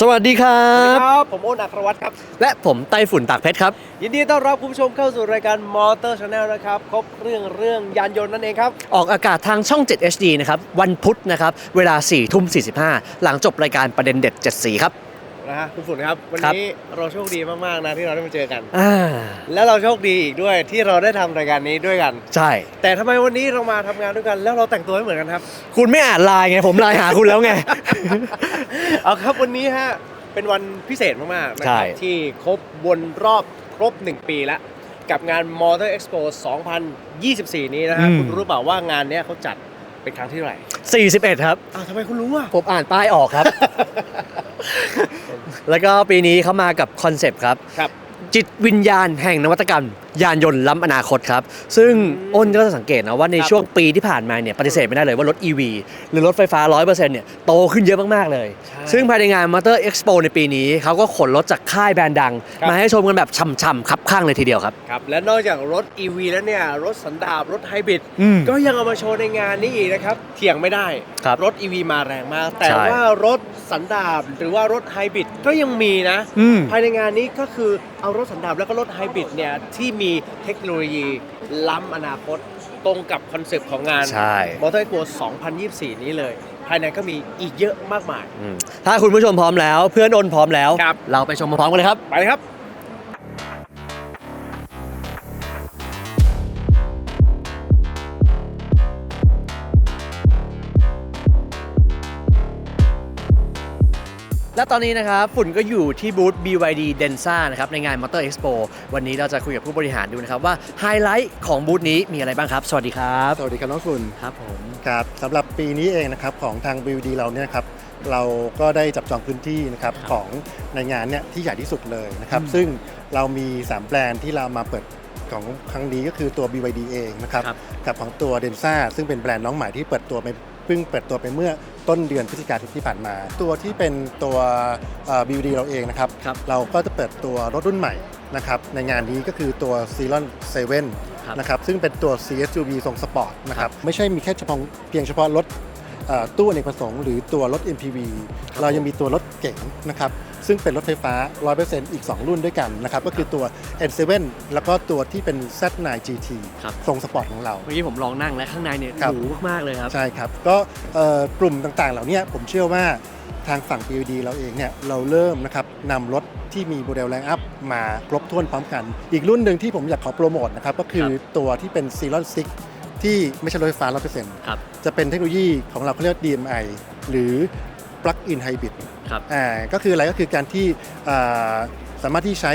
สวัสดีครัคบรับ ผมโอนอัครวัตรครับ และผมไต้ฝุ่นตากเพชรครับ ยินดีต้อนรับคุณผู้ชมเข้าสู่รายการมอเตอร์ชาแนลนะครับ ครบเรื่องเรื่องยานยนต์นั่นเองครับ ออกอากาศทางช่อง 7 HD นะครับ วันพุธนะครับ เวลา4ทุ่ม45 หลังจบรายการประเด็นเด็ด 7 สีครับ นะฮะคุณฝุ่นครับ วันครับนี้เราโชคดีมากๆนะที่เราได้มาเจอกันอ่าและเราโชคดีอีกด้วยที่เราได้ทำรายการนี้ด้วยกัน ใช่ แต่ทำไมวันนี้เรามาทำงานด้วยกัน แล้วเราแต่งตัวไม่เหมือนกันครับ คุณไม่อ่านไลน์ไงผมไลน์หาคุณแล้วไงเอาครับวันนี้ฮะเป็นวันพิเศษมากๆนะคใช่รับที่ครบวนรอบครบ 1 ปีแล้วกับงาน Motor Expo 2024 นี้นะฮะคุณรู้เปล่าว่างานเนี้ยเขาจัดเป็นครั้งที่เท่าไหร่41 ครับอ้าวทำไมคุณรู้อะผมอ่านป้ายออกครับ แล้วก็ปีนี้เขามากับคอนเซปต์ครับ ครับ จิตวิญญาณแห่งนวัตกรรม ยานยนต์ล้ำอนาคตครับ ซึ่งอืมอ้นก็จะสังเกตนะว่าในครับช่วงปีที่ผ่านมาเนี่ยปฏิเสธไม่ได้เลยว่ารถ EV หรือรถไฟฟ้า 100%เนี่ยโตขึ้นเยอะมากๆเลยใช่ซึ่งภายในงาน Motor Expo ในปีนี้ เขาก็ขนรถจากค่ายแบรนด์ดังครับมาให้ชมกันแบบช่ำๆคับข้างเลยทีเดียวครับ ครับ และนอกจากรถ EV แล้วเนี่ยรถสันดาปรถไฮบริดอืมก็ยังเอามาโชว์ในงานนี้อีกนะครับเถียงไม่ได้ครับรถ EV มาแรงมาก แต่ใช่ว่ารถสันดาปหรือว่ารถไฮบริดก็ยังมีนะอืมภายในงานนี้ก็คือเอารถสันดาปแล้วก็รถไฮบริดเนี่ยที่มีเทคโนโลยีล้ำอนาคตตรงกับคอนเซปต์ของงานใช่ มอเตอร์ Expo 2024 นี้เลย ภายในก็มีอีกเยอะมากมาย อืมถ้าคุณผู้ชมพร้อมแล้ว เพื่อนอ้นพร้อมแล้ว ครับ เราไปชมพร้อมกันเลยครับ ไปเลยครับ และตอนนี้นะครับฝุ่นก็อยู่ที่บูธ BYD Densa นะครับในงาน Motor Expo วันนี้เราจะคุยกับผู้บริหารดูนะครับว่าไฮไลท์ของบูธนี้มีอะไรบ้างครับ สวัสดีครับ สวัสดีครับน้องฝุ่นครับผมครับสำหรับปีนี้เองนะครับของทาง BUD เราเนี่ยครับเราก็ได้จับจองพื้นที่นะครับของในงานเนี่ยที่ใหญ่ที่สุดเลยนะครับซึ่งเรามี 3 แบรนด์ที่เรามาเปิดของครั้งนี้ก็คือตัว BYD เองนะครับครับกับของตัว Densa ซึ่งเป็นแบรนด์น้องใหม่ที่เปิดตัวไป เพิ่งเปิดตัวไปเมื่อต้นเดือนพฤศจิกายนที่ผ่านมา ตัวที่เป็นตัวเอ่อ BUD เราเองนะครับครับเราก็จะเปิดตัวรถรุ่นใหม่นะครับในงานนี้ก็คือตัว c e r o n 7ครับนะครับซึ่งเป็นตัว CSUV ทรงสปอร์ตนะครับไม่ใช่มีแค่เฉพาะเพียงเฉพาะรถเอ่อตู้อเนกประสงค์หรือตัวรถ MPV ครับเรายังมีตัวรถเก๋งนะครับซึ่งเป็นรถไฟฟ้า 100%อีก 2 รุ่นด้วยกันนะครับก็คือตัว N7 แล้วก็ตัวที่เป็น Z9 GT ครับ ทรงสปอร์ตของเรา เมื่อกี้ผมลองนั่งและข้างในเนี่ยครับ หรูมากๆเลยครับ ใช่ครับ ก็เอ่อกลุ่มต่างๆ เหล่านี้ผมเชื่อว่าทางฝั่ง PUD เราเองเนี่ยเราเริ่มนะครับนำรถที่มีโมเดลแรงอัพมาครบถ้วนพร้อมกัน อีกรุ่นหนึ่งที่ผมอยากขอโปรโมทนะครับก็คือตัวที่เป็น c e r o n 6ที่ไม่ใช่รถไฟฟ้า 100%ครับ จะเป็นเทคโนโลยีของเราเขาเรียกว่า DMI หรือ Plug-in Hybrid ครับอ่าก็คืออะไรก็คือการที่อ่าสามารถที่ใช้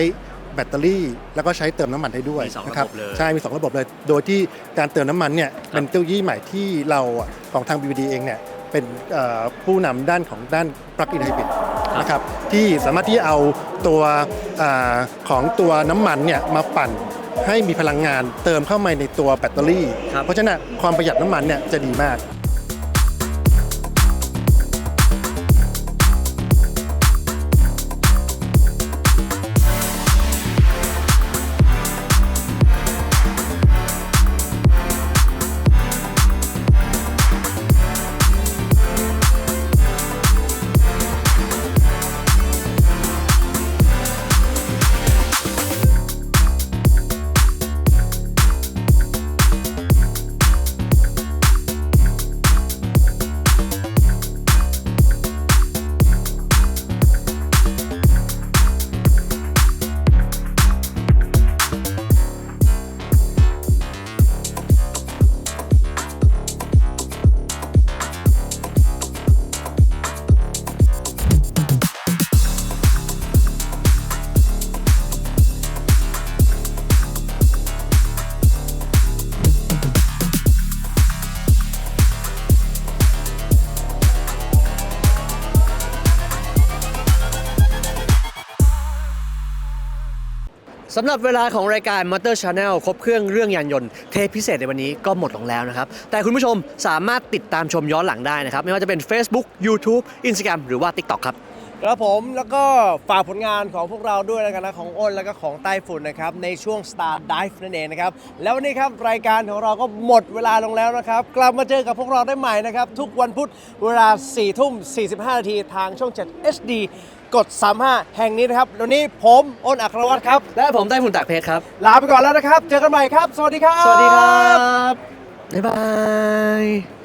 แบตเตอรี่แล้วก็ใช้เติมน้ำมันได้ด้วยมีสองนะครับระบบเลยใช่มี 2 ระบบเลย โดยที่การเติมน้ำมันเนี่ยครับเป็นเทคโนโลยีใหม่ที่เราอะของทาง BVD เองเนี่ยเป็นเอ่อผู้นำด้านของด้าน Plug-in Hybrid นะครับที่สามารถที่เอาตัวอาของตัวน้ำมันเนี่ยมาปั่นให้มีพลังงานเติมเข้ามาในตัวแบตเตอรี่ครับเพราะฉะนั้นความประหยัดน้ำมันเนี่ยจะดีมาก สำหรับเวลาของรายการ Motor Channel ครบเครื่องเรื่องยานยนต์เทปพิเศษในวันนี้ก็หมดลงแล้วนะครับ แต่คุณผู้ชมสามารถติดตามชมย้อนหลังได้นะครับ ไม่ว่าจะเป็น Facebook YouTube Instagram หรือว่า TikTok ครับ ครับผมแล้วก็ฝากผลงานของพวกเราด้วยแล้วกันนะของอ้นแล้วก็ของใต้ฝุ่นนะครับในช่วง Star Dive นั่นเองนะครับแล้ววันนี้ครับรายการของเราก็หมดเวลาลงแล้วนะครับกลับมาเจอกับพวกเราได้ใหม่นะครับทุกวันพุธเวลา4ทุ่ม45นาทีทางช่อง 7 HD กด 35 แห่งนี้นะครับวันนี้ผมอ้นอัครวัตรครับ และผมไต้ฝุ่นตากเพชรครับ ลาไปก่อนแล้วนะครับ เจอกันใหม่ครับ สวัสดีครับ สวัสดีครับ บ๊ายบาย